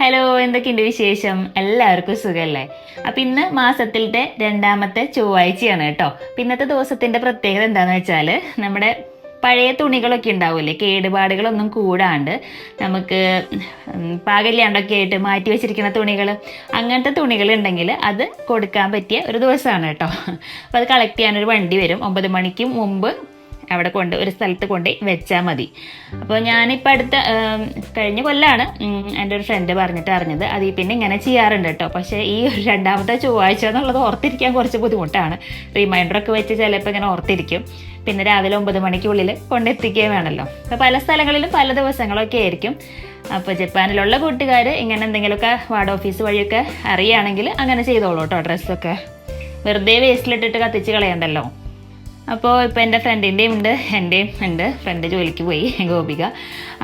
Hello എന്തൊക്കെയുണ്ട് വിശേഷം? എല്ലാവർക്കും സുഖമല്ലേ അപ്പം ഇന്ന് മാസത്തിലത്തെ രണ്ടാമത്തെ ചൊവ്വാഴ്ചയാണ് കേട്ടോ. അപ്പം ഇന്നത്തെ ദിവസത്തിന്റെ പ്രത്യേകത എന്താണെന്ന് വെച്ചാൽ നമ്മുടെ പഴയ തുണികളൊക്കെ ഉണ്ടാവില്ലേ കേടുപാടുകളൊന്നും കൂടാണ്ട് നമുക്ക് പാകല്യാണ്ടൊക്കെ ആയിട്ട് മാറ്റി വെച്ചിരിക്കുന്ന തുണികൾ അങ്ങനത്തെ തുണികൾ ഉണ്ടെങ്കിൽ അത് കൊടുക്കാൻ പറ്റിയ ഒരു ദിവസമാണ് കേട്ടോ. അപ്പോൾ അത് കളക്ട് ചെയ്യാനൊരു വണ്ടി വരും. ഒമ്പത് മണിക്ക് മുമ്പ് അവിടെ കൊണ്ട് ഒരു സ്ഥലത്ത് കൊണ്ട് വെച്ചാൽ മതി. അപ്പോൾ ഞാനിപ്പോൾ അടുത്ത കഴിഞ്ഞ കൊല്ലാണ് എന്റെ ഒരു ഫ്രണ്ട് പറഞ്ഞിട്ട് അറിഞ്ഞത്. അതിൽ പിന്നെ ഇങ്ങനെ ചെയ്യാറുണ്ട് കേട്ടോ. പക്ഷേ ഈ ഒരു രണ്ടാമത്തെ ചൊവ്വാഴ്ച എന്നുള്ളത് ഓർത്തിരിക്കാൻ കുറച്ച് ബുദ്ധിമുട്ടാണ്. റിമൈൻഡറൊക്കെ വെച്ച് ചിലപ്പോൾ ഇങ്ങനെ ഓർത്തിരിക്കും. പിന്നെ രാവിലെ ഒമ്പത് മണിക്കുള്ളിൽ കൊണ്ടെത്തിക്കുകയും വേണമല്ലോ. അപ്പോൾ പല സ്ഥലങ്ങളിലും പല ദിവസങ്ങളൊക്കെ ആയിരിക്കും. അപ്പോൾ ജപ്പാനിലുള്ള കൂട്ടുകാർ ഇങ്ങനെ എന്തെങ്കിലുമൊക്കെ വാർഡ് ഓഫീസ് വഴിയൊക്കെ അറിയുകയാണെങ്കിൽ അങ്ങനെ ചെയ്തോളൂ കേട്ടോ ഡ്രസ്സൊക്കെ. വെറുതെ വേസ്റ്റിലിട്ടിട്ട് കത്തിച്ച് കളയണ്ടല്ലോ. അപ്പോൾ ഇപ്പോൾ എന്റെ ഫ്രണ്ടിന്റെയും ഉണ്ട് എന്റെയും ഉണ്ട്. ഫ്രണ്ട് ജോലിക്ക് പോയി ഗോപിക.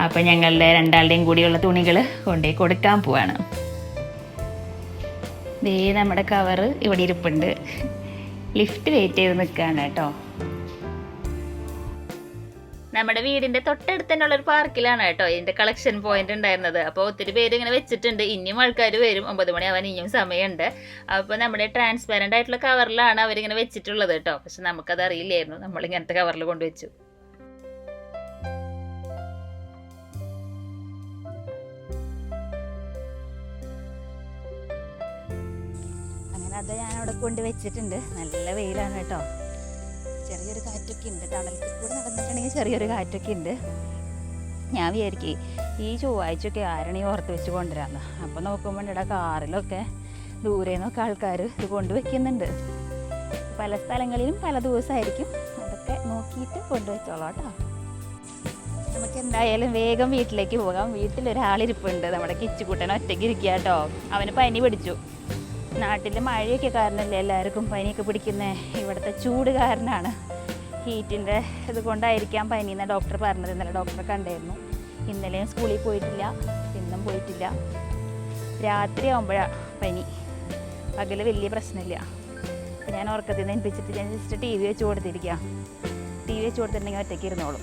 അപ്പോൾ ഞങ്ങളുടെ രണ്ടാളുടെയും കൂടിയുള്ള തുണികൾ കൊണ്ടുപോയി കൊടുക്കാൻ പോവാണ്. ദേ നമ്മുടെ കവറ് ഇവിടെ ഇരിപ്പുണ്ട്. ലിഫ്റ്റ് വെയിറ്റ് ചെയ്ത് നിൽക്കുകയാണ് കേട്ടോ. നമ്മുടെ വീടിന്റെ തൊട്ടടുത്ത് തന്നെയുള്ള ഒരു പാർക്കിലാണ് കേട്ടോ ഇതിന്റെ കളക്ഷൻ പോയിന്റ് ഉണ്ടായിരുന്നത്. അപ്പോൾ ഒത്തിരി പേര് ഇങ്ങനെ വെച്ചിട്ടുണ്ട്. ഇനിയും ആൾക്കാർ വരും. ഒമ്പത് മണിയാവാൻ ഇനിയും സമയമുണ്ട്. അപ്പോൾ നമ്മുടെ ട്രാൻസ്പെറന്റ് ആയിട്ടുള്ള കവറിലാണ് അവരിങ്ങനെ വെച്ചിട്ടുള്ളത് കേട്ടോ. പക്ഷെ നമുക്കത് അറിയില്ലായിരുന്നു. നമ്മൾ ഇങ്ങനത്തെ കവറിൽ കൊണ്ടുവച്ചു. അങ്ങനെ അത് ഞാൻ അവിടെ കൊണ്ട് വെച്ചിട്ടുണ്ട് നല്ല വെയിലാണ് കേട്ടോ. ചെറിയൊരു കാറ്റൊക്കെ ഉണ്ട്. തണലത്തിൽ കൂടെ നടന്നിട്ടുണ്ടെങ്കിൽ ചെറിയൊരു കാറ്റൊക്കെ ഉണ്ട്. ഞാൻ വിചാരിക്കേ ഈ ചൊവ്വാഴ്ചയൊക്കെ ആരാണ് ഈ ഓർത്ത് വെച്ച് കൊണ്ടുവരാന്ന്? അപ്പോൾ നോക്കുമ്പോൾ ഇവിടെ കാറിലൊക്കെ ദൂരെ നിന്നൊക്കെ ആൾക്കാർ ഇത് കൊണ്ടുവയ്ക്കുന്നുണ്ട്. പല സ്ഥലങ്ങളിലും പല ദിവസമായിരിക്കും അതൊക്കെ നോക്കിയിട്ട് കൊണ്ടുവച്ചോളാം കേട്ടോ. നമുക്ക് എന്തായാലും വേഗം വീട്ടിലേക്ക് പോകാം. വീട്ടിലൊരാളിരിപ്പുണ്ട്. നമ്മുടെ കിച്ചുകുട്ടൻ ഒറ്റയ്ക്ക് ഇരിക്കുക കേട്ടോ. അവന് പനി പിടിച്ചു. നാട്ടിൽ മഴയൊക്കെ കാരണമല്ലേ എല്ലാവർക്കും പനിയൊക്കെ പിടിക്കുന്നത് ഇവിടുത്തെ ചൂട് കാരണമാണ് ഹീറ്റിന്റെ ഇത് കൊണ്ടായിരിക്കാം പനി എന്ന ഡോക്ടർ പറഞ്ഞത്. ഇന്നലെ ഡോക്ടറെ കണ്ടായിരുന്നു. ഇന്നലെയും സ്കൂളിൽ പോയിട്ടില്ല. ഇന്നും പോയിട്ടില്ല. രാത്രി ആകുമ്പോഴാണ് പനി. പകൽ വലിയ പ്രശ്നമില്ല. ഞാൻ ഉറക്കത്തിൽ നിന്ന് എനിപ്പിച്ചിട്ട് ഞാൻ ജസ്റ്റ് ടി വി വെച്ച് കൊടുത്തിരിക്കുക ടി വി വെച്ച് കൊടുത്തിട്ടുണ്ടെങ്കിൽ ഒറ്റയ്ക്ക് ഇരുന്നോളും.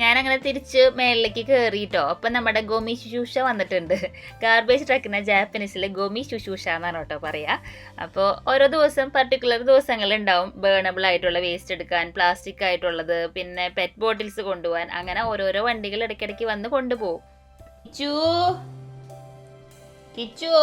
ഞാനങ്ങനെ തിരിച്ച് മേളിലേക്ക് കയറിയിട്ടോ അപ്പം നമ്മുടെ ഗോമി ശുശൂഷ വന്നിട്ടുണ്ട്. ഗാർബേജ് ട്രക്കിനെ ജാപ്പനീസിൽ ഗോമി ശുശൂഷ എന്നാണ് കേട്ടോ പറയുക അപ്പോൾ ഓരോ ദിവസം പർട്ടിക്കുലർ ദിവസങ്ങളുണ്ടാവും. ബേണബിൾ ആയിട്ടുള്ള വേസ്റ്റ് എടുക്കാൻ പ്ലാസ്റ്റിക് ആയിട്ടുള്ളത് പിന്നെ പെറ്റ് ബോട്ടിൽസ് കൊണ്ടുപോകാൻ അങ്ങനെ ഓരോരോ വണ്ടികൾ ഇടയ്ക്കിടയ്ക്ക് വന്ന് കൊണ്ടുപോകും. കിച്ചു? കിച്ചു?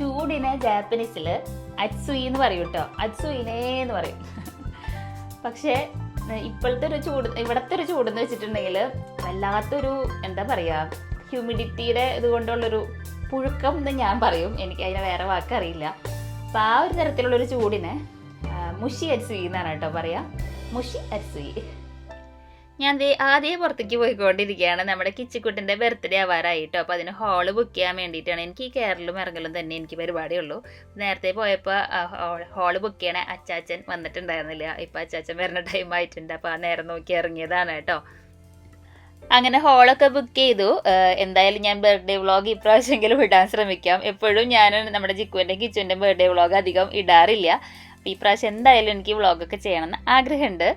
ചൂടിനെ ജാപ്പനീസിൽ അറ്റ്സുയി എന്ന് പറയും കേട്ടോ. അറ്റ്സുയിനേ എന്ന് പറയും. പക്ഷേ ഇപ്പോഴത്തെ ഒരു ചൂട് ഇവിടത്തെ ഒരു ചൂടെന്ന് വെച്ചിട്ടുണ്ടെങ്കിൽ വല്ലാത്തൊരു എന്താ പറയുക ഹ്യൂമിഡിറ്റിയുടെ ഇതുകൊണ്ടുള്ളൊരു പുഴുക്കം എന്ന് ഞാൻ പറയും. എനിക്ക് അതിനെ വേറെ വാക്കറിയില്ല അപ്പം ആ ഒരു തരത്തിലുള്ളൊരു ചൂടിനെ മുഷി അറ്റ്സുയി എന്നാണ് കേട്ടോ പറയാ. മുഷി അറ്റ്സുയി ഞാൻ ദേ ആദ്യം പുറത്തേക്ക് പോയിക്കൊണ്ടിരിക്കുകയാണ്. നമ്മുടെ കിച്ചിക്കുട്ടിന്റെ ബർത്ത്ഡേ ആവാറായിട്ടോ. അപ്പോൾ അതിന് ഹാൾ ബുക്ക് ചെയ്യാൻ വേണ്ടിയിട്ടാണ്. എനിക്ക് ഈ കേരളം ഇറങ്ങലും തന്നെ എനിക്ക് പരിപാടിയുള്ളൂ. നേരത്തെ പോയപ്പോൾ ഹാൾ ബുക്ക് ചെയ്യണ അച്ചാച്ചൻ വന്നിട്ടുണ്ടായിരുന്നില്ല. ഇപ്പോൾ അച്ചാച്ചൻ വരുന്ന ടൈം ആയിട്ടുണ്ട്. അപ്പോൾ ആ നേരം നോക്കി ഇറങ്ങിയതാണ് കേട്ടോ. അങ്ങനെ ഹോളൊക്കെ ബുക്ക് ചെയ്തു. എന്തായാലും ഞാൻ ബർത്ത്ഡേ വ്ളോഗ് ഇപ്രാവശ്യമെങ്കിലും ഇടാൻ ശ്രമിക്കാം. എപ്പോഴും ഞാൻ നമ്മുടെ ജിക്കുവിന്റെ കിച്ചുവിന്റെ ബർത്ത്ഡേ വ്ളോഗ് അധികം ഇടാറില്ല. ഈ പ്രാവശ്യം എന്തായാലും എനിക്ക് വ്ളോഗൊക്കെ ചെയ്യണമെന്ന് ആഗ്രഹമുണ്ട്.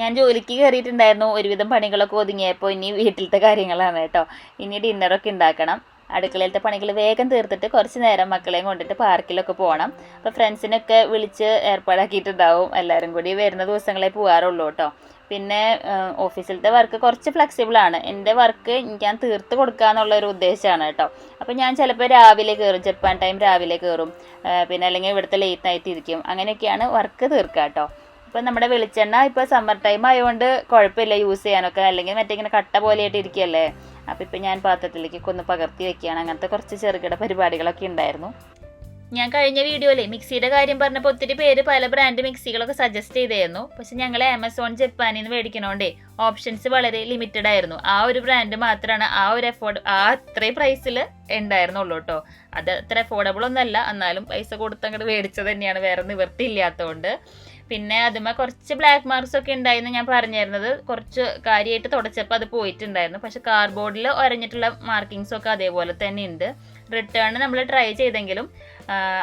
ഞാൻ ജോലിക്ക് കയറിയിട്ടുണ്ടായിരുന്നു ഒരുവിധം പണികളൊക്കെ ഒതുങ്ങിയപ്പോൾ ഇനി വീട്ടിലത്തെ കാര്യങ്ങളാണ് കേട്ടോ. ഇനി ഡിന്നറൊക്കെ ഉണ്ടാക്കണം. അടുക്കളയിലത്തെ പണികൾ വേഗം തീർത്തിട്ട് കുറച്ച് നേരം മക്കളെയും കൊണ്ടിട്ട് പാർക്കിലൊക്കെ പോകണം അപ്പോൾ ഫ്രണ്ട്സിനൊക്കെ വിളിച്ച് ഏർപ്പാടാക്കിയിട്ടുണ്ടാവും. എല്ലാവരും കൂടി വരുന്ന ദിവസങ്ങളെ പോകാറുള്ളൂ കേട്ടോ. പിന്നെ ഓഫീസിലത്തെ വർക്ക് കുറച്ച് ഫ്ലെക്സിബിൾ ആണ്. എന്റെ വർക്ക് ഞാൻ തീർത്ത് കൊടുക്കുക എന്നുള്ള ഒരു ഉദ്ദേശമാണ് കേട്ടോ. അപ്പോൾ ഞാൻ ചിലപ്പോൾ രാവിലെ കയറും ജപ്പാൻ ടൈം രാവിലെ കയറും പിന്നെ അല്ലെങ്കിൽ ഇവിടുത്തെ ലേറ്റ് നൈറ്റ് ഇരിക്കും. അങ്ങനെയൊക്കെയാണ് വർക്ക് തീർക്കുക കേട്ടോ. ഇപ്പം നമ്മുടെ വെളിച്ചെണ്ണ ഇപ്പോൾ സമ്മർ ടൈം ആയതുകൊണ്ട് കുഴപ്പമില്ല യൂസ് ചെയ്യാനൊക്കെ. അല്ലെങ്കിൽ മറ്റേ ഇങ്ങനെ കട്ട പോലെയായിട്ട് ഇരിക്കുകയല്ലേ? അപ്പോൾ ഇപ്പം ഞാൻ പാത്രത്തിലേക്ക് ഒന്ന് പകർത്തി വെക്കുകയാണ്. അങ്ങനത്തെ കുറച്ച് ചെറുകിട പരിപാടികളൊക്കെ ഉണ്ടായിരുന്നു. ഞാൻ കഴിഞ്ഞ വീഡിയോയിലെ മിക്സിയുടെ കാര്യം പറഞ്ഞപ്പോൾ ഒത്തിരി പേര് പല ബ്രാൻഡ് മിക്സികളൊക്കെ സജസ്റ്റ് ചെയ്തായിരുന്നു. പക്ഷെ ഞങ്ങൾ ആമസോൺ ജപ്പാനിൽ നിന്ന് മേടിക്കണോണ്ടേ ഓപ്ഷൻസ് വളരെ ലിമിറ്റഡ് ആയിരുന്നു. ആ ഒരു ബ്രാൻഡ് മാത്രമാണ് ആ ഒരു എഫോർഡ് ആ അത്രയും പ്രൈസിൽ ഉണ്ടായിരുന്നുള്ളൂ കേട്ടോ അത് അത്ര അഫോർഡബിൾ ഒന്നല്ല. എന്നാലും പൈസ കൊടുത്ത് അങ്ങോട്ട് മേടിച്ചത് തന്നെയാണ്. വേറെ നിവൃത്തി ഇല്ലാത്തതുകൊണ്ട് പിന്നെ അതുമ്മ കുറച്ച് ബ്ലാക്ക് മാർക്സ് ഒക്കെ ഉണ്ടായിരുന്നു ഞാൻ പറഞ്ഞിരുന്നത്. കുറച്ച് കാര്യമായിട്ട് തുടച്ചപ്പോൾ അത് പോയിട്ടുണ്ടായിരുന്നു. പക്ഷെ കാർഡ്ബോർഡിൽ ഒരഞ്ഞിട്ടുള്ള മാർക്കിങ്സ് ഒക്കെ അതേപോലെ തന്നെ ഉണ്ട് റിട്ടേൺ നമ്മൾ ട്രൈ ചെയ്തെങ്കിലും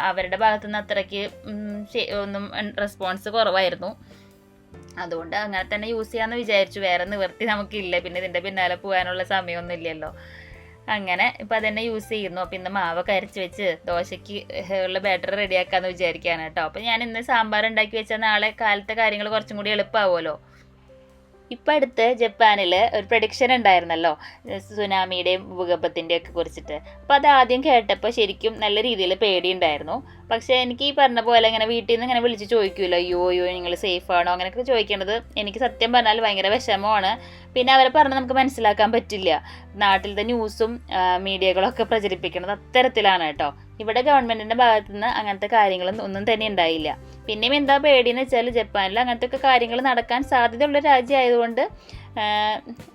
അവരുടെ ഭാഗത്തുനിന്ന് അത്രയ്ക്ക് ഒന്നും റെസ്പോൺസ് കുറവായിരുന്നു. അതുകൊണ്ട് അങ്ങനെ തന്നെ യൂസ് ചെയ്യാമെന്ന് വിചാരിച്ചു. വേറെ നിവർത്തി നമുക്കില്ല. പിന്നെ ഇതിന്റെ പിന്നാലെ പോകാനുള്ള സമയമൊന്നും ഇല്ലല്ലോ. അങ്ങനെ ഇപ്പം അതന്നെ യൂസ് ചെയ്യുന്നു. അപ്പം ഇന്ന് മാവൊക്കെ അരച്ച് വെച്ച് ദോശയ്ക്ക് ഉള്ള ബാറ്റർ ആക്കാന്ന് വിചാരിക്കുകയാണ് കേട്ടോ. അപ്പം ഞാൻ ഇന്ന് സാമ്പാർ ഉണ്ടാക്കി വെച്ചാൽ നാളെ കാലത്തെ കാര്യങ്ങൾ കുറച്ചും കൂടി എളുപ്പമാവുമല്ലോ ഇപ്പം അടുത്ത് ജപ്പാനിൽ ഒരു പ്രഡിക്ഷൻ ഉണ്ടായിരുന്നല്ലോ സുനാമിയുടെയും ഭൂകമ്പത്തിന്റെയും ഒക്കെ കുറിച്ചിട്ട്. അപ്പോൾ അത് ആദ്യം കേട്ടപ്പോൾ ശരിക്കും നല്ല രീതിയിൽ പേടിയുണ്ടായിരുന്നു. പക്ഷേ എനിക്ക് ഈ പറഞ്ഞ പോലെ ഇങ്ങനെ വീട്ടിൽ നിന്ന് ഇങ്ങനെ വിളിച്ച് ചോദിക്കുമല്ലോ അയ്യോ അയ്യോ നിങ്ങൾ സേഫ് ആണോ? അങ്ങനെയൊക്കെ ചോദിക്കേണ്ടത് എനിക്ക് സത്യം പറഞ്ഞാൽ ഭയങ്കര വിഷമമാണ്. പിന്നെ അവരെ പറഞ്ഞ് നമുക്ക് മനസ്സിലാക്കാൻ പറ്റില്ല. നാട്ടിലത്തെ ന്യൂസും മീഡിയകളൊക്കെ പ്രചരിപ്പിക്കുന്നത് അത്തരത്തിലാണ് കേട്ടോ. ഇവിടെ ഗവൺമെന്റിന്റെ ഭാഗത്തു നിന്ന് അങ്ങനത്തെ കാര്യങ്ങളൊന്നും ഒന്നും തന്നെ ഉണ്ടായില്ല. പിന്നെയും എന്താ പേടിയെന്ന് വെച്ചാൽ ജപ്പാനിൽ അങ്ങനത്തെ ഒക്കെ കാര്യങ്ങൾ നടക്കാൻ സാധ്യതയുള്ള രാജ്യമായതുകൊണ്ട്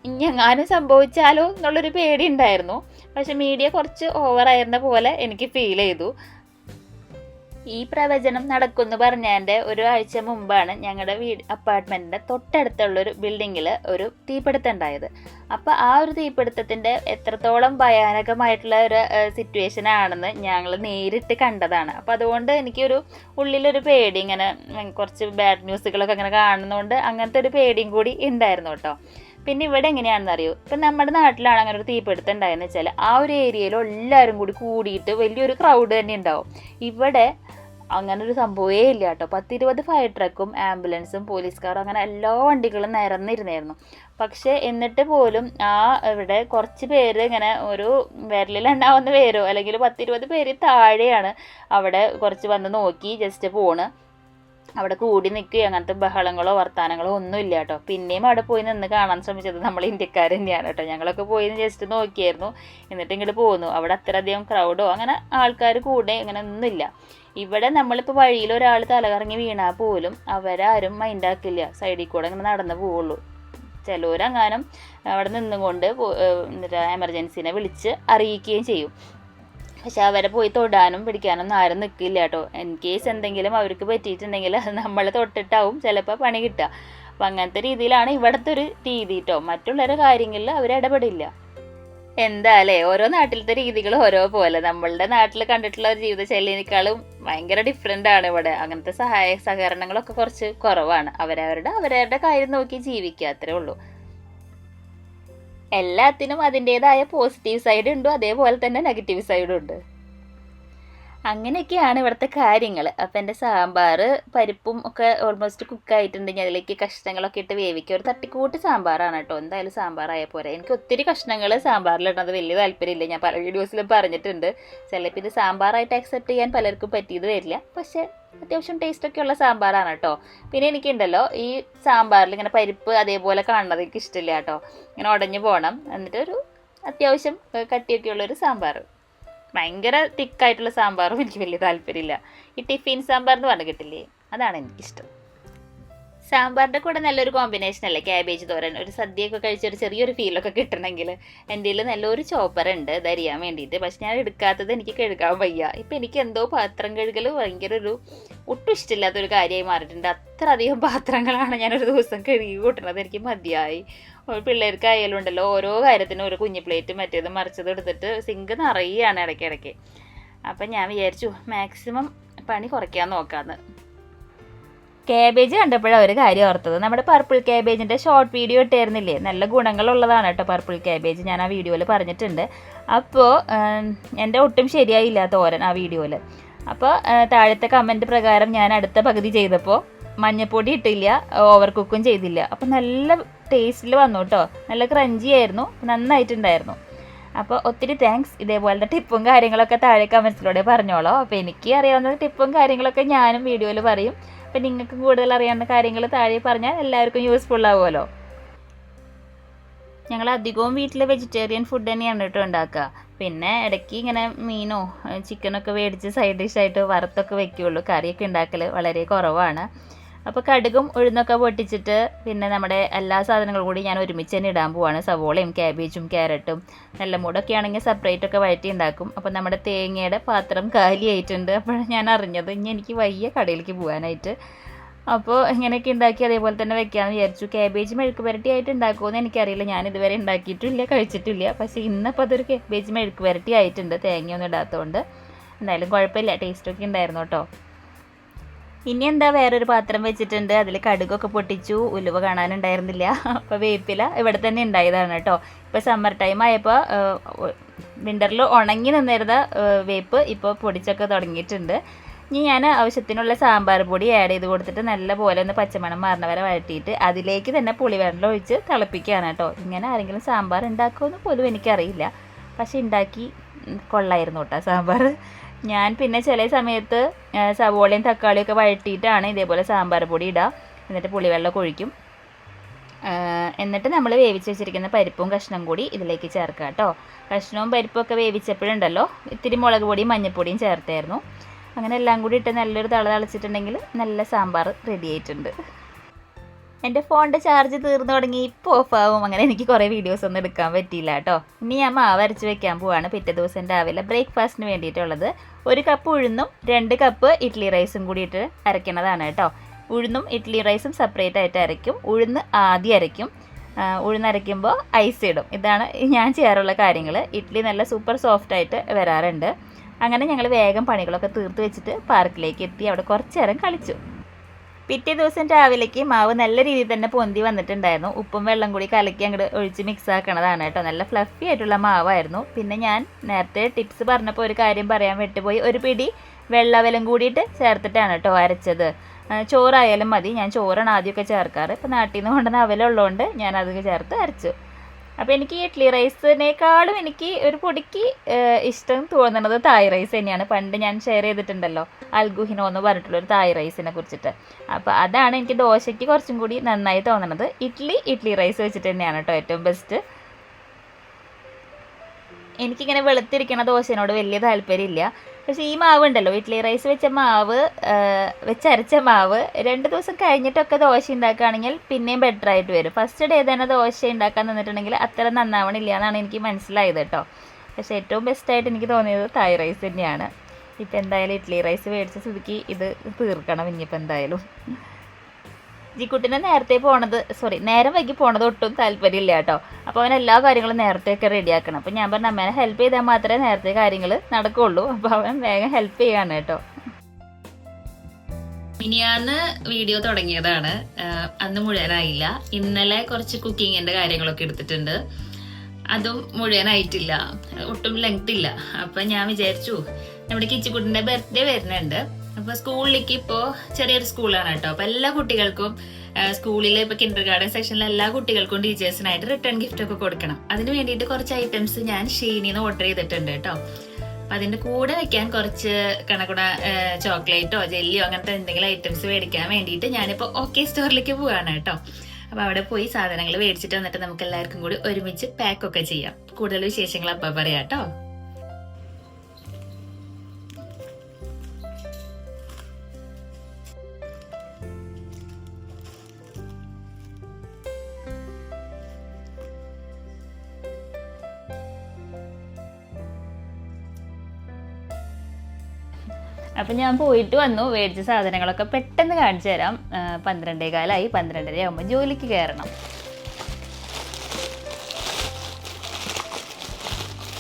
ഇനി എങ്ങാനും സംഭവിച്ചാലോ എന്നുള്ളൊരു പേടി ഉണ്ടായിരുന്നു. പക്ഷെ മീഡിയ കുറച്ച് ഓവറായിരുന്ന പോലെ എനിക്ക് ഫീൽ ചെയ്തു. ഈ പ്രവചനം നടക്കുമെന്ന് പറഞ്ഞതിന്റെ ഒരു ആഴ്ച മുമ്പാണ് ഞങ്ങളുടെ വീട് അപ്പാർട്ട്മെന്റിന്റെ തൊട്ടടുത്തുള്ളൊരു ബിൽഡിങ്ങിൽ ഒരു തീപിടുത്തം ഉണ്ടായത് അപ്പോൾ ആ ഒരു തീപിടുത്തത്തിന്റെ എത്രത്തോളം ഭയാനകമായിട്ടുള്ള ഒരു സിറ്റുവേഷൻ ആണെന്ന് ഞങ്ങൾ നേരിട്ട് കണ്ടതാണ്. അപ്പോൾ അതുകൊണ്ട് എനിക്കൊരു ഉള്ളിലൊരു പേടി ഇങ്ങനെ കുറച്ച് ബാഡ് ന്യൂസുകളൊക്കെ അങ്ങനെ കാണുന്നതുകൊണ്ട് അങ്ങനത്തെ ഒരു പേടിയും കൂടി ഉണ്ടായിരുന്നു കേട്ടോ. പിന്നെ ഇവിടെ എങ്ങനെയാണെന്ന് അറിയൂ? ഇപ്പം നമ്മുടെ നാട്ടിലാണ് അങ്ങനെ ഒരു തീപിടുത്തം ഉണ്ടായെന്ന് വെച്ചാൽ ആ ഒരു ഏരിയയിൽ എല്ലാവരും കൂടി കൂടിയിട്ട് വലിയൊരു ക്രൗഡ് തന്നെ ഉണ്ടാവും. ഇവിടെ അങ്ങനെ ഒരു സംഭവമേ ഇല്ല കേട്ടോ. പത്തിരുപത് ഫയർ ട്രക്കും ആംബുലൻസും പോലീസുകാരും അങ്ങനെ എല്ലാ വണ്ടികളും നിരന്നിരുന്നായിരുന്നു. പക്ഷേ എന്നിട്ട് പോലും ആ ഇവിടെ കുറച്ച് പേര് ഇങ്ങനെ ഒരു വിരലിലുണ്ടാവുന്ന പേരോ അല്ലെങ്കിൽ പത്തിരുപത് പേര് താഴെയാണ് അവിടെ കുറച്ച് വന്ന് നോക്കി ജസ്റ്റ് പോണ്. അവിടെ കൂടി നിൽക്കുകയോ അങ്ങനത്തെ ബഹളങ്ങളോ വർത്താനങ്ങളോ ഒന്നും ഇല്ല കേട്ടോ. പിന്നെയും അവിടെ പോയി നിന്ന് കാണാൻ ശ്രമിച്ചത് നമ്മൾ ഇന്ത്യക്കാർ തന്നെയാണ് കേട്ടോ. ഞങ്ങളൊക്കെ പോയി ജസ്റ്റ് നോക്കിയായിരുന്നു. എന്നിട്ട് ഇങ്ങോട്ട് പോകുന്നു അവിടെ അത്രയധികം ക്രൗഡോ അങ്ങനെ ആൾക്കാർ കൂടെ അങ്ങനെ ഒന്നുമില്ല ഇവിടെ നമ്മളിപ്പോൾ വഴിയിൽ ഒരാൾ തലകറങ്ങി വീണാൽ പോലും അവരാരും മൈൻഡാക്കില്ല സൈഡിൽ കൂടെ ഇങ്ങനെ നടന്ന് പോവുള്ളൂ. ചിലവരങ്ങാനും അവിടെ നിന്നുകൊണ്ട് എമർജൻസിനെ വിളിച്ച് അറിയിക്കുകയും ചെയ്യും. പക്ഷെ അവരെ പോയി തൊടാനും പിടിക്കാനൊന്നും ആരും നിൽക്കില്ല കേട്ടോ. ഇൻ കേസ് എന്തെങ്കിലും അവർക്ക് പറ്റിയിട്ടുണ്ടെങ്കിൽ അത് നമ്മൾ തൊട്ടിട്ടാവും ചിലപ്പോൾ പണി കിട്ടുക. അപ്പം അങ്ങനത്തെ രീതിയിലാണ് ഇവിടുത്തെ ഒരു രീതി കേട്ടോ മറ്റുള്ളവരുടെ കാര്യങ്ങളിൽ അവർ ഇടപെടില്ല. എന്താ അല്ലേ ഓരോ നാട്ടിലത്തെ രീതികൾ ഓരോ പോലെ. നമ്മളുടെ നാട്ടിൽ കണ്ടിട്ടുള്ള ഒരു ജീവിതശൈലിനേക്കാളും ഭയങ്കര ഡിഫറെന്റ് ആണ് ഇവിടെ. അങ്ങനത്തെ സഹായ സഹകരണങ്ങളൊക്കെ കുറച്ച് കുറവാണ്. അവരവരുടെ അവരവരുടെ കാര്യം നോക്കി ജീവിക്കുക അത്രേ ഉള്ളൂ. എല്ലാത്തിനും അതിന്റെതായ പോസിറ്റീവ് സൈഡ് ഉണ്ട്? അതേപോലെ തന്നെ നെഗറ്റീവ് സൈഡും ഉണ്ട്. അങ്ങനെയൊക്കെയാണ് ഇവിടുത്തെ കാര്യങ്ങൾ അപ്പം എന്റെ സാമ്പാർ പരിപ്പും ഒക്കെ ഓൾമോസ്റ്റ് കുക്കായിട്ടുണ്ടെങ്കിൽ അതിലേക്ക് കഷ്ണങ്ങളൊക്കെ ഇട്ട് വേവിക്കുക. ഒരു തട്ടിക്കൂട്ട് സാമ്പാറാണ് കേട്ടോ. എന്തായാലും സാമ്പാറായ പോലെ എനിക്ക് ഒത്തിരി കഷ്ണങ്ങൾ സാമ്പാറിലിടുന്നത് വലിയ താല്പര്യമില്ല. ഞാൻ പല വീഡിയോസിലും പറഞ്ഞിട്ടുണ്ട്. ചിലപ്പോൾ ഇത് സാമ്പാറായിട്ട് അക്സെപ്റ്റ് ചെയ്യാൻ പലർക്കും പറ്റിയത് വരില്ല. പക്ഷേ അത്യാവശ്യം ടേസ്റ്റ് ഒക്കെ ഉള്ള സാമ്പാറാണ് കേട്ടോ. പിന്നെ എനിക്കുണ്ടല്ലോ ഈ സാമ്പാറിൽ ഇങ്ങനെ പരിപ്പ് അതേപോലെ കാണുന്നത് എനിക്ക് ഇഷ്ടമില്ല കേട്ടോ. ഇങ്ങനെ ഉടഞ്ഞു പോകണം എന്നിട്ട് ഒരു അത്യാവശ്യം കട്ടിയൊക്കെയുള്ളൊരു സാമ്പാർ ഭയങ്കര തിക്കായിട്ടുള്ള സാമ്പാറും എനിക്ക് വലിയ താല്പര്യമില്ല. ഈ ടിഫിൻ സാമ്പാർ എന്ന് പറഞ്ഞ് കിട്ടില്ലേ? അതാണ് എനിക്കിഷ്ടം. സാമ്പാറിന്റെ കൂടെ നല്ലൊരു കോമ്പിനേഷൻ അല്ലേ? ക്യാബേജ് തോരൻ. ഒരു സദ്യയൊക്കെ കഴിച്ചൊരു ചെറിയൊരു ഫീലൊക്കെ കിട്ടണമെങ്കിൽ എന്റെ കയ്യിൽ നല്ലൊരു ചോപ്പർ ഉണ്ട്. ധരിയാൻ വേണ്ടിയിട്ട്. പക്ഷെ ഞാൻ എടുക്കാത്തത് എനിക്ക് കഴുകാൻ വയ്യ. ഇപ്പം എനിക്ക് എന്തോ പാത്രം കഴുകൽ ഭയങ്കര ഒരു ഒട്ടും ഇഷ്ടമില്ലാത്തൊരു കാര്യമായി മാറിയിട്ടുണ്ട്. അത്രയധികം പാത്രങ്ങളാണ് ഞാനൊരു ദിവസം കഴുകി കൂട്ടുന്നത് എനിക്ക് മതിയായി. പിള്ളേർക്ക് ആയാലും ഉണ്ടല്ലോ ഓരോ കാര്യത്തിനും ഒരു കുഞ്ഞു പ്ലേറ്റ് മറ്റേത് മറിച്ചത് എടുത്തിട്ട് സിങ്ക് നിറയുകയാണ് ഇടയ്ക്കിടയ്ക്ക്. അപ്പം ഞാൻ വിചാരിച്ചു മാക്സിമം പണി കുറയ്ക്കാൻ നോക്കാമെന്ന് കാബേജ് കണ്ടപ്പോഴാണ് ഒരു കാര്യം ഓർത്തത്. നമ്മുടെ പർപ്പിൾ കാബേജിന്റെ ഷോർട്ട് വീഡിയോ ഇട്ടായിരുന്നില്ലേ നല്ല ഗുണങ്ങളുള്ളതാണ് കേട്ടോ പർപ്പിൾ കാബേജ് ഞാൻ ആ വീഡിയോയിൽ പറഞ്ഞിട്ടുണ്ട്. അപ്പോൾ എന്റെ ഒട്ടും ശരിയായില്ല തോരൻ ആ വീഡിയോയിൽ അപ്പോൾ താഴത്തെ കമന്റ് പ്രകാരം ഞാൻ അടുത്ത പകുതി ചെയ്തപ്പോൾ മഞ്ഞപ്പൊടി ഇട്ടില്ല ഓവർ കുക്കും ചെയ്തില്ല. അപ്പോൾ നല്ല ടേസ്റ്റിൽ വന്നു കേട്ടോ നല്ല ക്രഞ്ചി ആയിരുന്നു. നന്നായിട്ടുണ്ടായിരുന്നു. അപ്പോൾ ഒത്തിരി താങ്ക്സ് ഇതേപോലത്തെ ടിപ്പും കാര്യങ്ങളൊക്കെ താഴെ കമൻസിലൂടെ പറഞ്ഞോളൂ. അപ്പോൾ എനിക്ക് അറിയാവുന്ന ടിപ്പും കാര്യങ്ങളൊക്കെ ഞാനും വീഡിയോയിൽ പറയും. അപ്പം നിങ്ങൾക്ക് കൂടുതൽ അറിയാവുന്ന കാര്യങ്ങൾ താഴെ പറഞ്ഞാൽ എല്ലാവർക്കും യൂസ്ഫുൾ ആവുമല്ലോ. ഞങ്ങൾ അധികവും വീട്ടിൽ വെജിറ്റേറിയൻ ഫുഡ് തന്നെയാണ് കേട്ടോ ഉണ്ടാക്കുക. പിന്നെ ഇടയ്ക്ക് ഇങ്ങനെ മീനോ ചിക്കനൊക്കെ മേടിച്ച് സൈഡ് ഡിഷായിട്ട് വറുത്തൊക്കെ വെക്കുകയുള്ളൂ കറിയൊക്കെ ഉണ്ടാക്കൽ വളരെ കുറവാണ്. അപ്പോൾ കടുകും ഉഴുന്നൊക്കെ പൊട്ടിച്ചിട്ട് പിന്നെ നമ്മുടെ എല്ലാ സാധനങ്ങളും കൂടി ഞാൻ ഒരുമിച്ച് തന്നെ ഇടാൻ പോവാണ്. സവോളയും ക്യാബേജും ക്യാരറ്റും നല്ല മൂടൊക്കെ ആണെങ്കിൽ സെപ്പറേറ്റ് ഒക്കെ വഴറ്റി ഉണ്ടാക്കും. അപ്പോൾ നമ്മുടെ തേങ്ങയുടെ പാത്രം കാലിയായിട്ടുണ്ട്. അപ്പോൾ ഞാൻ അറിഞ്ഞത് ഇനി എനിക്ക് വയ്യ കടയിലേക്ക് പോകാനായിട്ട് അപ്പോൾ ഇങ്ങനെയൊക്കെ ഉണ്ടാക്കി അതേപോലെ തന്നെ വെക്കാമെന്ന് വിചാരിച്ചു. ക്യാബേജ് മെഴുക്ക് പുരട്ടി ആയിട്ട് ഉണ്ടാക്കുമെന്ന് എനിക്കറിയില്ല. ഞാൻ ഇതുവരെ ഉണ്ടാക്കിയിട്ടില്ല കഴിച്ചിട്ടില്ല. പക്ഷേ ഇന്നിപ്പോൾ അതൊരു ക്യാബേജ് മെഴുക്ക് പുരട്ടി ആയിട്ടുണ്ട്. തേങ്ങയൊന്നും ഇടാത്തതുകൊണ്ട്. എന്തായാലും കുഴപ്പമില്ല. ടേസ്റ്റൊക്കെ ഉണ്ടായിരുന്നു കേട്ടോ. ഇനി എന്താ വേറൊരു പാത്രം വെച്ചിട്ടുണ്ട്. അതിൽ കടുകൊക്കെ പൊട്ടിച്ചു. ഉലുവ കാണാനുണ്ടായിരുന്നില്ല. അപ്പോൾ വേപ്പില ഇവിടെ തന്നെ ഉണ്ടായതാണ് കേട്ടോ ഇപ്പോൾ സമ്മർ ടൈം ആയപ്പോൾ വിന്ററിൽ ഉണങ്ങി നിന്നിരുന്ന വേപ്പ് ഇപ്പോൾ പൊടിച്ചൊക്കെ തുടങ്ങിയിട്ടുണ്ട്. ഇനി ഞാൻ ആവശ്യത്തിനുള്ള സാമ്പാർ പൊടി ആഡ് ചെയ്ത് കൊടുത്തിട്ട് നല്ല പോലെ ഒന്ന് പച്ചമണം മാറണ വരെ വഴറ്റിയിട്ട് അതിലേക്ക് തന്നെ പുളിവെള്ളം ഒഴിച്ച് തിളപ്പിക്കുകയാണ് കേട്ടോ ഇങ്ങനെ ആരെങ്കിലും സാമ്പാർ ഉണ്ടാക്കുമെന്ന് പോലും എനിക്കറിയില്ല. പക്ഷെ ഉണ്ടാക്കി കൊള്ളായിരുന്നു കേട്ടോ സാമ്പാർ ഞാൻ പിന്നെ ചില സമയത്ത് സവോളയും തക്കാളിയും ഒക്കെ വഴറ്റിയിട്ടാണ് ഇതേപോലെ സാമ്പാർ പൊടി ഇടുക എന്നിട്ട് പുളിവെള്ളമൊക്കെ ഒഴിക്കും. എന്നിട്ട് നമ്മൾ വേവിച്ച് വെച്ചിരിക്കുന്ന പരിപ്പും കഷ്ണം കൂടി ഇതിലേക്ക് ചേർക്കുക കേട്ടോ. കഷ്ണവും പരിപ്പും ഒക്കെ വേവിച്ചപ്പോഴുണ്ടല്ലോ ഇത്തിരി മുളക് പൊടിയും മഞ്ഞൾപ്പൊടിയും ചേർത്തായിരുന്നു. അങ്ങനെ എല്ലാം കൂടി ഇട്ട് നല്ലൊരു തള തളിച്ചിട്ടുണ്ടെങ്കിൽ നല്ല സാമ്പാർ റെഡി ആയിട്ടുണ്ട്. എന്റെ ഫോണിന്റെ ചാർജ് തീർന്നു തുടങ്ങി ഇപ്പോൾ ആവും. അങ്ങനെ എനിക്ക് കുറേ വീഡിയോസ് ഒന്നും എടുക്കാൻ പറ്റിയില്ല കേട്ടോ. ഇനി ഞാൻ മാവ് അരച്ച് വെക്കാൻ പോവാണ്. പിറ്റേ ദിവസം രാവിലെ ബ്രേക്ക്ഫാസ്റ്റിന് വേണ്ടിയിട്ടുള്ളത്. ഒരു കപ്പ് ഉഴുന്നും രണ്ട് കപ്പ് ഇഡ്ഡലി റൈസും കൂടിയിട്ട് അരയ്ക്കണതാണ് കേട്ടോ. ഉഴുന്നും ഇഡ്ഡലി റൈസും സെപ്പറേറ്റ് ആയിട്ട് അരയ്ക്കും. ഉഴുന്ന് ആദ്യം അരയ്ക്കും. ഉഴുന്നരയ്ക്കുമ്പോൾ ഉഴുന്ന് ഐസ് ഇടും. ഇതാണ് ഞാൻ ചെയ്യാറുള്ള കാര്യങ്ങൾ ഇഡ്ഡലി നല്ല സൂപ്പർ സോഫ്റ്റ് ആയിട്ട് വരാറുണ്ട്. അങ്ങനെ ഞങ്ങൾ വേഗം പണികളൊക്കെ തീർത്ത് വെച്ചിട്ട് പാർക്കിലേക്ക് എത്തി. അവിടെ കുറച്ചേരം കളിച്ചു. പിറ്റേ ദിവസം രാവിലേക്ക് മാവ് നല്ല രീതിയിൽ തന്നെ പൊന്തി വന്നിട്ടുണ്ടായിരുന്നു. ഉപ്പും വെള്ളം കൂടി കലക്കി അങ്ങോട്ട് ഒഴിച്ച് മിക്സ് ആക്കണതാണ് കേട്ടോ. നല്ല ഫ്ലഫി ആയിട്ടുള്ള മാവായിരുന്നു. പിന്നെ ഞാൻ നേരത്തെ ടിപ്സ് പറഞ്ഞപ്പോൾ ഒരു കാര്യം പറയാൻ വിട്ടുപോയി. ഒരു പിടി വെള്ളവലം കൂടിയിട്ട് ചേർത്തിട്ടാണ് കേട്ടോ അരച്ചത്. ചോറായാലും മതി. ഞാൻ ചോറാണ് ആദ്യമൊക്കെ ചേർക്കാറ്. ഇപ്പം നാട്ടിൽ നിന്ന് കൊണ്ടുവന്ന അവലുള്ളതുകൊണ്ട് ഞാൻ അതൊക്കെ ചേർത്ത് അരച്ചു. അപ്പോൾ എനിക്ക് ഇഡ്ഡലി റൈസിനേക്കാളും എനിക്ക് ഒരു പൊടിക്ക് ഇഷ്ടം തോന്നുന്നത് തായ് റൈസ് തന്നെയാണ്. പണ്ട് ഞാൻ ഷെയർ ചെയ്തിട്ടുണ്ടല്ലോ അൽഗുഹിനോ എന്ന് പറഞ്ഞിട്ടുള്ള ഒരു തായ് റൈസിനെ കുറിച്ചിട്ട്. അപ്പോൾ അതാണ് എനിക്ക് ദോശയ്ക്ക് കുറച്ചും കൂടി നന്നായി തോന്നുന്നത് ഇഡ്ഡലി ഇഡ്ഡലി റൈസ് വെച്ചിട്ട് തന്നെയാണ് കേട്ടോ ഏറ്റവും ബെസ്റ്റ് എനിക്കിങ്ങനെ വെളുത്തിരിക്കണ ദോശയോട് വലിയ താല്പര്യമില്ല. പക്ഷേ ഈ മാവ് ഉണ്ടല്ലോ ഇഡ്ഡലി റൈസ് വെച്ച മാവ് വെച്ചരച്ച മാവ് രണ്ട് ദിവസം കഴിഞ്ഞിട്ടൊക്കെ ദോശ ഉണ്ടാക്കുകയാണെങ്കിൽ പിന്നെയും ബെറ്റർ ആയിട്ട് വരും. ഫസ്റ്റ് ഡേ തന്നെ ദോശ ഉണ്ടാക്കാൻ നിന്നിട്ടുണ്ടെങ്കിൽ അത്ര നന്നാവണില്ല എന്നാണ് എനിക്ക് മനസ്സിലായത് കേട്ടോ. പക്ഷേ ഏറ്റവും ബെസ്റ്റായിട്ട് എനിക്ക് തോന്നിയത് തായ് റൈസ് തന്നെയാണ്. ഇപ്പം എന്തായാലും ഇഡ്ഡലി റൈസ് മേടിച്ച സ്ഥിതിക്ക് ഇത് തീർക്കണം ഇനിയിപ്പോൾ എന്തായാലും. ജിക്കുട്ടിനെ നേരത്തെ പോണത് സോറി നേരം വൈകി പോണത് ഒട്ടും താല്പര്യമില്ല കേട്ടോ. അപ്പോൾ അവൻ എല്ലാ കാര്യങ്ങളും നേരത്തെയൊക്കെ റെഡിയാക്കണം അപ്പോൾ ഞാൻ പറഞ്ഞ അമ്മേനെ ഹെൽപ്പ് ചെയ്താൽ മാത്രമേ നേരത്തെ കാര്യങ്ങൾ നടക്കുള്ളൂ. അപ്പോൾ അവൻ വേഗം ഹെൽപ്പ് ചെയ്യാണ് കേട്ടോ. മിനിയാന്ന് വീഡിയോ തുടങ്ങിയതാണ്. അന്ന് മുഴുവനായില്ല. ഇന്നലെ കുറച്ച് കുക്കിങ്ങിന്റെ കാര്യങ്ങളൊക്കെ എടുത്തിട്ടുണ്ട്. അതും മുഴുവനായിട്ടില്ല. ഒട്ടും ലെങ്ത് ഇല്ല. അപ്പൊ ഞാൻ വിചാരിച്ചു നമ്മുടെ കിച്ചിക്കുട്ടിന്റെ ബർത്ത്ഡേ വരുന്നുണ്ട്. അപ്പൊ സ്കൂളിലേക്ക് ഇപ്പോ ചെറിയൊരു സ്കൂളാണ് കേട്ടോ. അപ്പൊ എല്ലാ കുട്ടികൾക്കും സ്കൂളിലെ ഇപ്പൊ കിൻഡർ ഗാർഡൻ സെക്ഷനിലെ എല്ലാ കുട്ടികൾക്കും ടീച്ചേഴ്സിനായിട്ട് റിട്ടേൺ ഗിഫ്റ്റ് ഒക്കെ കൊടുക്കണം. അതിന് വേണ്ടിയിട്ട് കുറച്ച് ഐറ്റംസ് ഞാൻ ഷീനിന്ന് ഓർഡർ ചെയ്തിട്ടുണ്ട് കേട്ടോ. അപ്പൊ അതിന്റെ കൂടെ വെക്കാൻ കുറച്ച് കണക്കുട ചോക്ലേറ്റോ ജെല്ലിയോ അങ്ങനത്തെ എന്തെങ്കിലും ഐറ്റംസ് മേടിക്കാൻ വേണ്ടിയിട്ട് ഞാനിപ്പോ ഓക്കെ സ്റ്റോറിലേക്ക് പോവാണ് കേട്ടോ. അപ്പൊ അവിടെ പോയി സാധനങ്ങൾ മേടിച്ചിട്ട് വന്നിട്ട് നമുക്ക് എല്ലാവർക്കും കൂടി ഒരുമിച്ച് പാക്ക് ഒക്കെ ചെയ്യാം. കൂടുതൽ വിശേഷങ്ങൾ അപ്പൊ പറയാം കേട്ടോ. അപ്പം ഞാൻ പോയിട്ട് വന്നു മേടിച്ച സാധനങ്ങളൊക്കെ പെട്ടെന്ന് കാണിച്ചു തരാം. പന്ത്രണ്ടേ കാലായി പന്ത്രണ്ടര ആകുമ്പോൾ ജോലിക്ക് കയറണം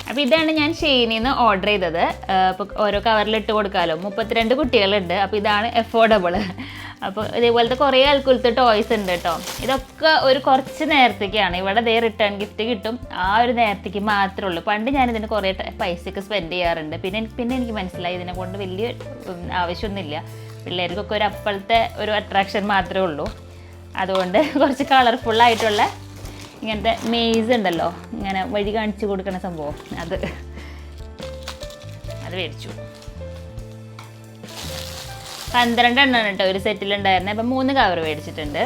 അപ്പം ഇതാണ് ഞാൻ ഷെയ്നിന്ന് ഓർഡർ ചെയ്തത്. അപ്പോൾ ഓരോ കവറിൽ ഇട്ട് കൊടുക്കാമല്ലോ മുപ്പത്തിരണ്ട് കുട്ടികളുണ്ട്. അപ്പോൾ ഇതാണ് എഫോർഡബിൾ അപ്പോൾ ഇതേപോലത്തെ കുറേ ആൾക്കുലത്തെ ടോയ്സ് ഉണ്ട് കേട്ടോ ഇതൊക്കെ ഒരു കുറച്ച് നേരത്തേക്കാണ്. ഇവിടെ ദേ റിട്ടേൺ ഗിഫ്റ്റ് കിട്ടും. ആ ഒരു നേരത്തേക്ക് മാത്രമേ ഉള്ളൂ. പണ്ട് ഞാൻ ഇതിന് കുറേ പൈസയ്ക്ക് സ്പെൻഡ് ചെയ്യാറുണ്ട്. പിന്നെ പിന്നെ എനിക്ക് മനസ്സിലായി. ഇതിനെ കൊണ്ട് വലിയ ആവശ്യമൊന്നുമില്ല. പിള്ളേർക്കൊക്കെ ഒരു അപ്പോഴത്തെ ഒരു അട്രാക്ഷൻ മാത്രമേ ഉള്ളൂ. അതുകൊണ്ട് കുറച്ച് കളർഫുൾ ആയിട്ടുള്ള ഇങ്ങനത്തെ മെയ്സ് ഉണ്ടല്ലോ. ഇങ്ങനെ വഴി കാണിച്ചു കൊടുക്കുന്ന സംഭവം. അത്. അത് മേടിച്ചു. പന്ത്രണ്ട് എണ്ണമാണ് കേട്ടോ ഒരു സെറ്റിൽ ഉണ്ടായിരുന്നത് അപ്പം മൂന്ന് കവർ മേടിച്ചിട്ടുണ്ട്.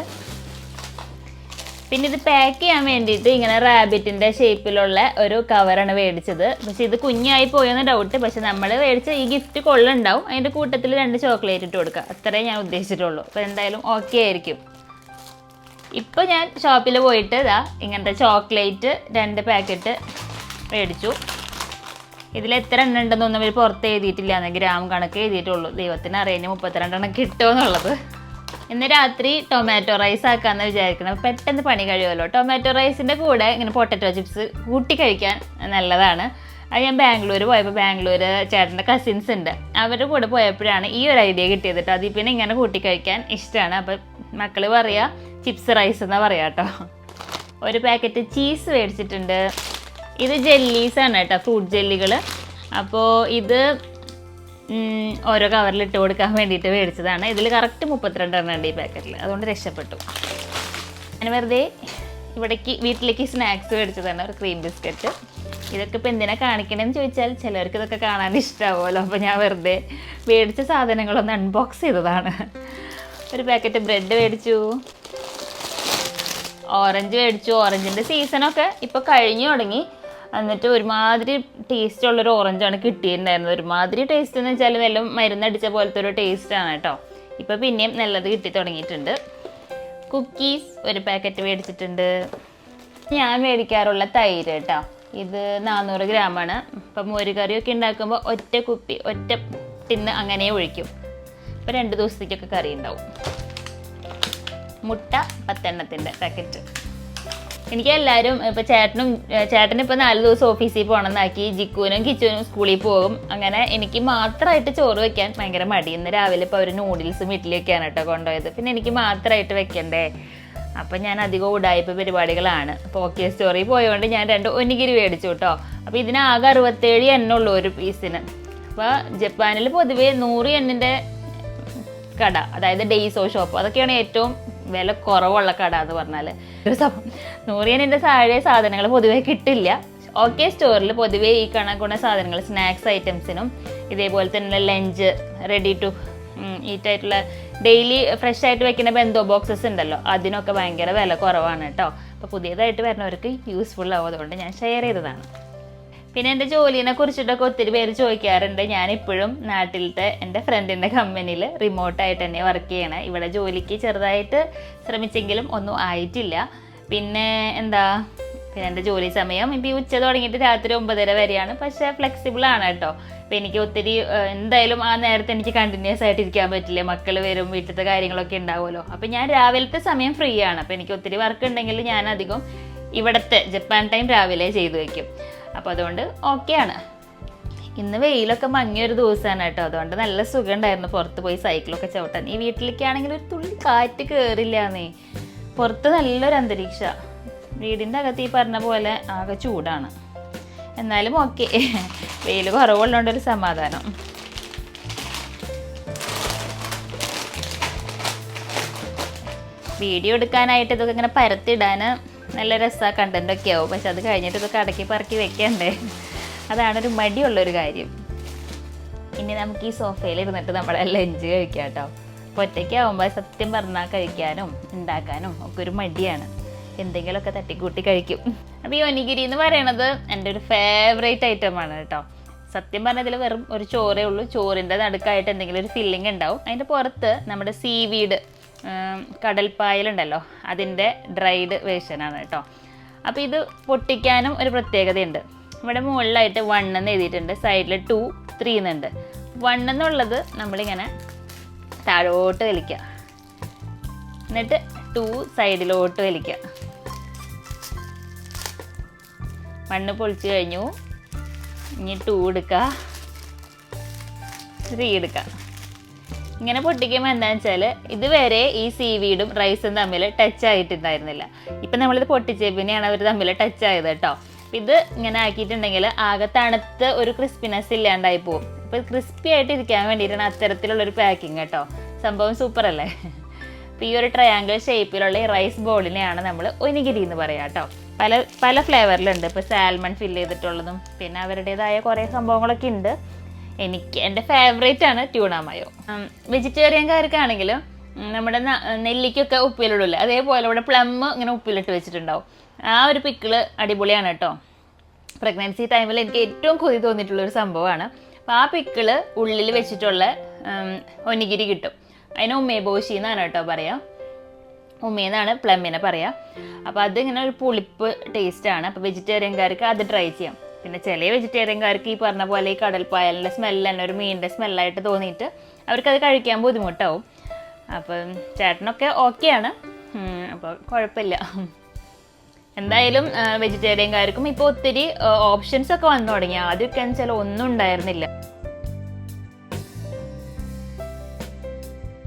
പിന്നെ ഇത് പാക്ക് ചെയ്യാൻ വേണ്ടിയിട്ട് ഇങ്ങനെ റാബിറ്റിന്റെ ഷേപ്പിലുള്ള ഒരു കവറാണ് മേടിച്ചത്. പക്ഷെ ഇത് കുഞ്ഞായി പോയെന്ന് ഡൗട്ട് പക്ഷെ നമ്മൾ മേടിച്ച ഈ ഗിഫ്റ്റ് കൊള്ളുണ്ടാവും. അതിന്റെ കൂട്ടത്തിൽ രണ്ട് ചോക്ലേറ്റ് ഇട്ട് കൊടുക്കുക അത്രേ ഞാൻ ഉദ്ദേശിച്ചിട്ടുള്ളൂ. അപ്പോൾ എന്തായാലും ഓക്കെ ആയിരിക്കും. ഇപ്പോൾ ഞാൻ ഷോപ്പിൽ പോയിട്ട് ഇതാ ഇങ്ങനത്തെ ചോക്ലേറ്റ് രണ്ട് പാക്കറ്റ് മേടിച്ചു. ഇതിൽ എത്ര എണ്ണം ഉണ്ടെന്നൊന്നും ഇവർ പുറത്ത് എഴുതിയിട്ടില്ല എന്ന് ഗ്രാം കണക്ക് എഴുതിയിട്ടുള്ളൂ. ദൈവത്തിന് അറിയാൻ മുപ്പത്തിരണ്ടെണ്ണം കിട്ടുമെന്നുള്ളത് ഇന്ന് രാത്രി ടൊമാറ്റോ റൈസ് ആക്കാമെന്ന് വിചാരിക്കണം പെട്ടെന്ന് പണി കഴിയുമല്ലോ. ടൊമാറ്റോ റൈസിന്റെ കൂടെ ഇങ്ങനെ പൊട്ടറ്റോ ചിപ്സ് കൂട്ടി കഴിക്കാൻ നല്ലതാണ്. അത് ഞാൻ ബാംഗ്ലൂർ പോയപ്പോൾ ബാംഗ്ലൂർ ചേട്ടന്റെ കസിൻസ് ഉണ്ട്. അവരുടെ കൂടെ പോയപ്പോഴാണ് ഈ ഒരു ഐഡിയ കിട്ടിയത് കേട്ടോ അതിൽ പിന്നെ ഇങ്ങനെ കൂട്ടി കഴിക്കാൻ ഇഷ്ടമാണ്. അപ്പോൾ മക്കൾ പറയുക ചിപ്സ് റൈസ് എന്നാണ് പറയാം കേട്ടോ ഒരു പാക്കറ്റ് ചീസ് മേടിച്ചിട്ടുണ്ട്. ഇത് ജെല്ലീസ് ആണ് കേട്ടോ ഫ്രൂട്ട് ജെല്ലികൾ അപ്പോൾ ഇത് ഓരോ കവറിൽ ഇട്ട് കൊടുക്കാൻ വേണ്ടിയിട്ട് മേടിച്ചതാണ്. ഇതിൽ കറക്റ്റ് മുപ്പത്തിരണ്ടെണ്ണം ഉണ്ട് ഈ പാക്കറ്റിൽ അതുകൊണ്ട് രക്ഷപ്പെട്ടു. ഞാൻ വെറുതെ ഇവിടേക്ക് വീട്ടിലേക്ക് സ്നാക്സ് മേടിച്ചതാണ് ഒരു ക്രീം ബിസ്ക്കറ്റ് ഇതൊക്കെ ഇപ്പോൾ എന്തിനാ കാണിക്കണമെന്ന് ചോദിച്ചാൽ ചിലർക്ക് ഇതൊക്കെ കാണാൻ ഇഷ്ടമാവുമല്ലോ അപ്പോൾ ഞാൻ വെറുതെ മേടിച്ച സാധനങ്ങളൊന്ന് അൺബോക്സ് ചെയ്തതാണ്. ഒരു പാക്കറ്റ് ബ്രെഡ് മേടിച്ചു. ഓറഞ്ച് മേടിച്ചു. ഓറഞ്ചിന്റെ സീസണൊക്കെ ഇപ്പോൾ കഴിഞ്ഞു തുടങ്ങി. എന്നിട്ട് ഒരുമാതിരി ടേസ്റ്റ് ഉള്ളൊരു ഓറഞ്ചാണ് കിട്ടിയിട്ടുണ്ടായിരുന്നത്. ഒരുമാതിരി ടേസ്റ്റ് എന്ന് വെച്ചാൽ വല്ല മരുന്നടിച്ച പോലത്തെ ഒരു ടേസ്റ്റാണ് കേട്ടോ. ഇപ്പോൾ പിന്നെയും നല്ലത് കിട്ടി തുടങ്ങിയിട്ടുണ്ട്. കുക്കീസ് ഒരു പാക്കറ്റ് മേടിച്ചിട്ടുണ്ട്. ഞാൻ മേടിക്കാറുള്ള തൈര് കേട്ടോ. ഇത് നാനൂറ് ഗ്രാമാണ് ഇപ്പം മോര് കറിയൊക്കെ ഉണ്ടാക്കുമ്പോൾ ഒറ്റ കുപ്പി ഒറ്റ ടിന്ന് അങ്ങനെ ഒഴിക്കും. ഇപ്പം രണ്ട് ദിവസത്തേക്കൊക്കെ കറി ഉണ്ടാവും. മുട്ട പത്തെണ്ണത്തിന്റെ പാക്കറ്റ് എനിക്ക് എല്ലാവരും ഇപ്പോൾ ചേട്ടനും ചേട്ടനും ഇപ്പോൾ നാല് ദിവസം ഓഫീസിൽ പോകണമെന്നാക്കി ജിക്കുവിനും കിച്ചുവിനും സ്കൂളിൽ പോകും. അങ്ങനെ എനിക്ക് മാത്രമായിട്ട് ചോറ് വെക്കാൻ ഭയങ്കര മടി. ഇന്ന് രാവിലെ ഇപ്പോൾ അവർ നൂഡിൽസും വീട്ടിലേക്കാണ് കേട്ടോ കൊണ്ടുപോയത്. പിന്നെ എനിക്ക് മാത്രമായിട്ട് വെക്കണ്ടേ? അപ്പം ഞാൻ അധികം ഉടായ്പ പരിപാടികളാണ്. അപ്പോൾ ഓക്കെ സ്റ്റോറി പോയതുകൊണ്ട് ഞാൻ രണ്ട് ഒന്നിഗിരി മേടിച്ചു കേട്ടോ. അപ്പോൾ ഇതിനാകെ അറുപത്തേഴ് എണ്ണ ഉള്ളൂ ഒരു പീസിന്. അപ്പോൾ ജപ്പാനിൽ പൊതുവേ നൂറ് എണ്ണിന്റെ കട അതായത് ഡെയ്സോ ഷോപ്പ് അതൊക്കെയാണ് ഏറ്റവും വില കുറവുള്ള കട എന്ന് പറഞ്ഞാൽ ഒരു നൂറിയനിന്റെ താഴെ സാധനങ്ങൾ പൊതുവേ കിട്ടില്ല. ഓക്കെ സ്റ്റോറിൽ പൊതുവേ ഈ കണക്കുണ സാധനങ്ങൾ സ്നാക്സ് ഐറ്റംസിനും ഇതേപോലെ തന്നെ ലഞ്ച് റെഡി ടു ഈറ്റ് ആയിട്ടുള്ള ഡെയിലി ഫ്രഷ് ആയിട്ട് വെക്കുന്ന ബെന്തോ ബോക്സസ് ഉണ്ടല്ലോ അതിനൊക്കെ ഭയങ്കര വില കുറവാണ് കേട്ടോ അപ്പോൾ പുതിയതായിട്ട് വരുന്നവർക്ക് യൂസ്ഫുൾ ആവും. അതുകൊണ്ട് ഞാൻ ഷെയർ ചെയ്തതാണ്. പിന്നെ എന്റെ ജോലിനെ കുറിച്ചിട്ടൊക്കെ ഒത്തിരി പേര് ചോദിക്കാറുണ്ട്. ഞാൻ ഇപ്പോഴും നാട്ടിലത്തെ എന്റെ ഫ്രണ്ടിന്റെ കമ്പനിയിൽ റിമോട്ടായിട്ട് തന്നെ വർക്ക് ചെയ്യണേ. ഇവിടെ ജോലിക്ക് ചെറുതായിട്ട് ശ്രമിച്ചെങ്കിലും ഒന്നും ആയിട്ടില്ല. പിന്നെ എന്താ പിന്നെ എന്റെ ജോലി സമയം ഇപ്പം ഈ ഉച്ച തുടങ്ങിയിട്ട് രാത്രി ഒമ്പതര വരെയാണ്. പക്ഷേ ഫ്ലെക്സിബിൾ ആണ് കേട്ടോ. അപ്പം എനിക്ക് ഒത്തിരി എന്തായാലും ആ നേരത്തെ എനിക്ക് കണ്ടിന്യൂസ് ആയിട്ട് ഇരിക്കാൻ പറ്റില്ല. മക്കൾ വരും വീട്ടിലത്തെ കാര്യങ്ങളൊക്കെ ഉണ്ടാവുമല്ലോ. അപ്പം ഞാൻ രാവിലത്തെ സമയം ഫ്രീ ആണ്. അപ്പം എനിക്ക് ഒത്തിരി വർക്ക് ഉണ്ടെങ്കിൽ ഞാൻ അധികം ഇവിടുത്തെ ജപ്പാൻ ടൈം രാവിലെ ചെയ്തു വയ്ക്കും അപ്പോൾ അതുകൊണ്ട് ഓക്കെയാണ് ഇന്ന് വെയിലൊക്കെ മങ്ങിയൊരു ദിവസമാണ് കേട്ടോ. അതുകൊണ്ട് നല്ല സുഖമുണ്ടായിരുന്നു. പുറത്ത് പോയി സൈക്കിളൊക്കെ ചവിട്ടാൻ. ഈ വീട്ടിലേക്കാണെങ്കിൽ ഒരു തുള്ളി കാറ്റ് കയറില്ലാന്നേ പുറത്ത് നല്ലൊരു അന്തരീക്ഷ. വീടിന്റെ അകത്ത് ഈ പറഞ്ഞ പോലെ ആകെ ചൂടാണ്. എന്നാലും ഓക്കെ വെയിൽ കുറവുള്ളതുകൊണ്ടൊരു സമാധാനം. വീഡിയോ എടുക്കാനായിട്ട് ഇതൊക്കെ ഇങ്ങനെ പരത്തിടാൻ നല്ല രസമാണ് കണ്ടന്റൊക്കെ ആവും. പക്ഷെ അത് കഴിഞ്ഞിട്ട് ഇതൊക്കെ അടക്കി പറക്കി വെക്കണ്ടേ? അതാണൊരു മടിയുള്ളൊരു കാര്യം. ഇനി നമുക്ക് ഈ സോഫയിൽ ഇരുന്നിട്ട് നമ്മുടെ ലഞ്ച് കഴിക്കാം കേട്ടോ. അപ്പോൾ ഒറ്റയ്ക്കാവുമ്പോൾ സത്യം പറഞ്ഞാൽ കഴിക്കാനും ഉണ്ടാക്കാനും ഒക്കെ ഒരു മടിയാണ്. എന്തെങ്കിലുമൊക്കെ തട്ടിക്കൂട്ടി കഴിക്കും. അപ്പോൾ ഈ ഒനിഗിരി എന്ന് പറയണത് എന്റെ ഒരു ഫേവറേറ്റ് ആണ് കേട്ടോ. സത്യം പറഞ്ഞതിൽ വെറും ഒരു ചോറേ ഉള്ളൂ. ചോറിന്റെ നടുക്കായിട്ട് എന്തെങ്കിലും ഒരു ഫില്ലിംഗ് ഉണ്ടാവും. അതിന്റെ പുറത്ത് നമ്മുടെ സീവീഡ് കടൽപ്പായലുണ്ടല്ലോ. അതിന്റെ ഡ്രൈഡ് വേർഷനാണ് കേട്ടോ. അപ്പോൾ ഇത് പൊട്ടിക്കാനും ഒരു പ്രത്യേകതയുണ്ട്. ഇവിടെ മുകളിലായിട്ട് വൺ എന്ന് എഴുതിയിട്ടുണ്ട്. സൈഡിൽ ടു ത്രീ എന്നുണ്ട്. വൺ എന്നുള്ളത് നമ്മളിങ്ങനെ താഴോട്ട് വലിക്കുക എന്നിട്ട് ടു സൈഡിലോട്ട് വലിക്കുക മണ്ണ് പൊളിച്ച് കഴിഞ്ഞു. ഇനി ടു എടുക്കുക ത്രീ എടുക്കുക ഇങ്ങനെ പൊട്ടിക്കുമ്പോൾ എന്താണെന്ന് വെച്ചാൽ ഇതുവരെ ഈ സീവീഡും റൈസും തമ്മിൽ ടച്ച് ആയിട്ടുണ്ടായിരുന്നില്ല. ഇപ്പം നമ്മളിത് പൊട്ടിച്ച പിന്നെയാണ് അവർ തമ്മിൽ ടച്ച് ആയത് കേട്ടോ ഇത് ഇങ്ങനെ ആക്കിയിട്ടുണ്ടെങ്കിൽ ആകെ തണുത്ത് ഒരു ക്രിസ്പിനെസ് ഇല്ലാണ്ടായി പോകും അപ്പോൾ ക്രിസ്പി ആയിട്ട് ഇരിക്കാൻ വേണ്ടിയിട്ടാണ് അത്തരത്തിലുള്ളൊരു പാക്കിങ് കേട്ടോ. സംഭവം സൂപ്പർ അല്ലേ അപ്പോൾ ഈ ഒരു ട്രയാങ്കിൾ ഷേപ്പിലുള്ള ഈ റൈസ് ബോളിനെയാണ് നമ്മൾ ഒനിഗിരി എന്ന് പറയാം കേട്ടോ പല പല ഫ്ലേവറിലുണ്ട് ഇപ്പോൾ സാൽമൺ ഫില്ല് ചെയ്തിട്ടുള്ളതും പിന്നെ അവരുടേതായ കുറേ സംഭവങ്ങളൊക്കെ ഉണ്ട്. എനിക്ക് എന്റെ ഫേവറേറ്റ് ആണ് ട്യൂണ മയോ വെജിറ്റേറിയൻകാർക്കാണെങ്കിലും നമ്മുടെ നെല്ലിക്കൊക്കെ ഉപ്പിലിടില്ലേ അതേപോലെ ഇവിടെ പ്ലം ഇങ്ങനെ ഉപ്പിലിട്ട് വെച്ചിട്ടുണ്ടാവും. ആ ഒരു പിക്കിൾ അടിപൊളിയാണ് കേട്ടോ പ്രഗ്നൻസി ടൈമിൽ എനിക്ക് ഏറ്റവും കൊതി തോന്നിയിട്ടുള്ള ഒരു സംഭവമാണ്. അപ്പോൾ ആ പിക്കിൾ ഉള്ളിൽ വെച്ചിട്ടുള്ള ഒനിഗിരി കിട്ടും. അതിന് ഉമ്മേബോഷി എന്നാണ് കേട്ടോ പറയാം. ഉമ്മയെന്നാണ് പ്ലമ്മിനെ പറയാം. അപ്പോൾ അതിങ്ങനെ ഒരു പുളിപ്പ് ടേസ്റ്റാണ് അപ്പോൾ വെജിറ്റേറിയൻകാർക്ക് അത് ട്രൈ ചെയ്യാം. പിന്നെ ചില വെജിറ്റേറിയൻകാർക്ക് ഈ പറഞ്ഞ പോലെ ഈ കടൽപ്പായലിന്റെ സ്മെല്ല് തന്നെ ഒരു മീനിന്റെ സ്മെല്ലായിട്ട് തോന്നിയിട്ട് അവർക്കത് കഴിക്കാൻ ബുദ്ധിമുട്ടാവും. അപ്പം ചേട്ടനൊക്കെ ഓക്കെയാണ് അപ്പോൾ കുഴപ്പമില്ല. എന്തായാലും വെജിറ്റേറിയൻകാർക്കും ഇപ്പോൾ ഒത്തിരി ഓപ്ഷൻസ് ഒക്കെ വന്നു തുടങ്ങി. ആദ്യമൊക്കെ വെച്ചാൽ ഒന്നും ഉണ്ടായിരുന്നില്ല.